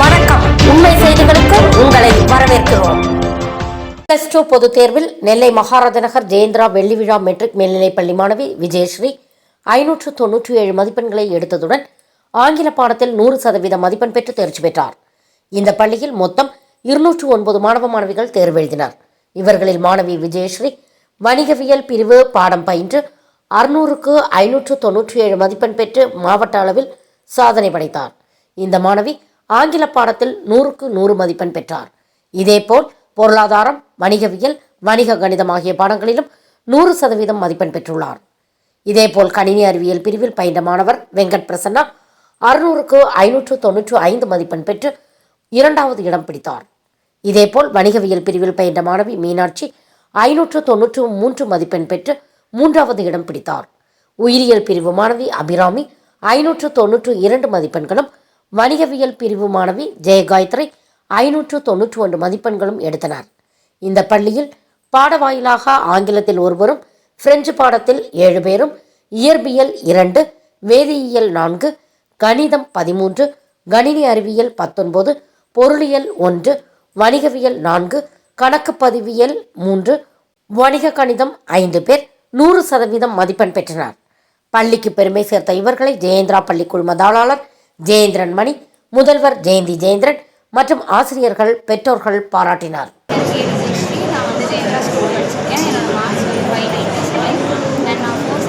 வணக்கம். உண்மை செய்திகளுக்கு உங்களை வரவேற்கிறோம். பிளஸ் டூ பொதுத் தேர்வில் நெல்லை மகாராஜ நகர் ஜெயந்திரா வெள்ளி விழா மெட்ரிக் மேல்நிலைப் பள்ளி மாணவி விஜயஸ்ரீ ஐநூற்று தொன்னூற்றி ஏழு மதிப்பெண்களை எடுத்ததுடன் ஆங்கில பாடத்தில் நூறு சதவீத மதிப்பெண் பெற்று தேர்ச்சி பெற்றார். இந்த பள்ளியில் மொத்தம் இருநூற்று ஒன்பது மாணவ மாணவிகள் தேர்வெழுதினர் இவர்களில் மாணவி விஜயஸ்ரீ வணிகவியல் பிரிவு பாடம் பயின்று அறுநூறுக்கு ஐநூற்று தொன்னூற்றி ஏழு மதிப்பெண் பெற்று மாவட்ட அளவில் சாதனை படைத்தார். இந்த மாணவி ஆங்கில பாடத்தில் நூறுக்கு நூறு மதிப்பெண் பெற்றார். இதேபோல் பொருளாதாரம் வணிகவியல் வணிக கணிதம் ஆகிய பாடங்களிலும் நூறு சதவீதம் மதிப்பெண் பெற்றுள்ளார். இதேபோல் கணினி அறிவியல் பிரிவில் பயின்ற மாணவர் வெங்கட் பிரசன்னா அறுநூறுக்கு ஐநூற்று தொன்னூற்று ஐந்து மதிப்பெண் பெற்று இரண்டாவது இடம் பிடித்தார். இதேபோல் வணிகவியல் பிரிவில் பயின்ற மாணவி மீனாட்சி ஐநூற்று தொன்னூற்று மூன்று மதிப்பெண் பெற்று மூன்றாவது இடம் பிடித்தார். உயிரியல் பிரிவு மாணவி அபிராமி ஐநூற்று தொன்னூற்று இரண்டு மதிப்பெண்களும் வணிகவியல் பிரிவு மாணவி ஜெயகாயத்ரி ஐநூற்று தொன்னூற்று ஒன்று மதிப்பெண்களும் எடுத்தனர். இந்த பள்ளியில் பாட வாயிலாக ஆங்கிலத்தில் ஒருவரும் பிரெஞ்சு பாடத்தில் ஏழு பேரும் இயற்பியல் இரண்டு வேதியியல் நான்கு கணிதம் பதிமூன்று கணினி அறிவியல் பத்தொன்பது பொருளியல் ஒன்று வணிகவியல் நான்கு கணக்கு பதிவியல் மூன்று வணிக கணிதம் ஐந்து பேர் நூறு சதவீதம் மதிப்பெண் பெற்றனர். பள்ளிக்கு பெருமை சேர்த்த இவர்களை ஜெயேந்திரா பள்ளி குழும தாளாளர் ஜெயேந்திரன் மணி முதல்வர் ஜெயந்தி ஜெயேந்திரன் மற்றும் ஆசிரியர்கள் பெற்றோர்கள் பாராட்டினார். நான் வந்து ஜெயந்திரா ஸ்கூல் படிச்சிருக்கேன். என்னோட மார்க்ஸ் வந்து ஃபைவ் நைன்டி செவன் தென் நான் ஃபோர்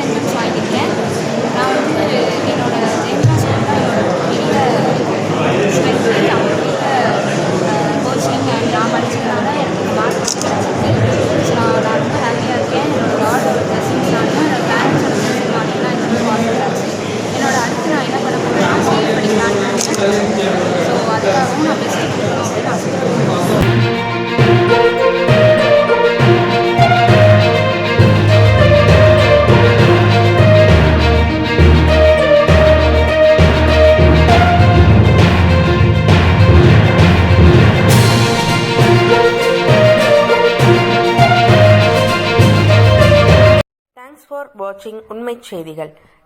படிக்கலான்னு நான் பெஸ்ட் அப்படின்னு ஆசைப்படுறேன் தேங்க்ஸ் ஃபார் வாட்சிங் உண்மை செய்திகள்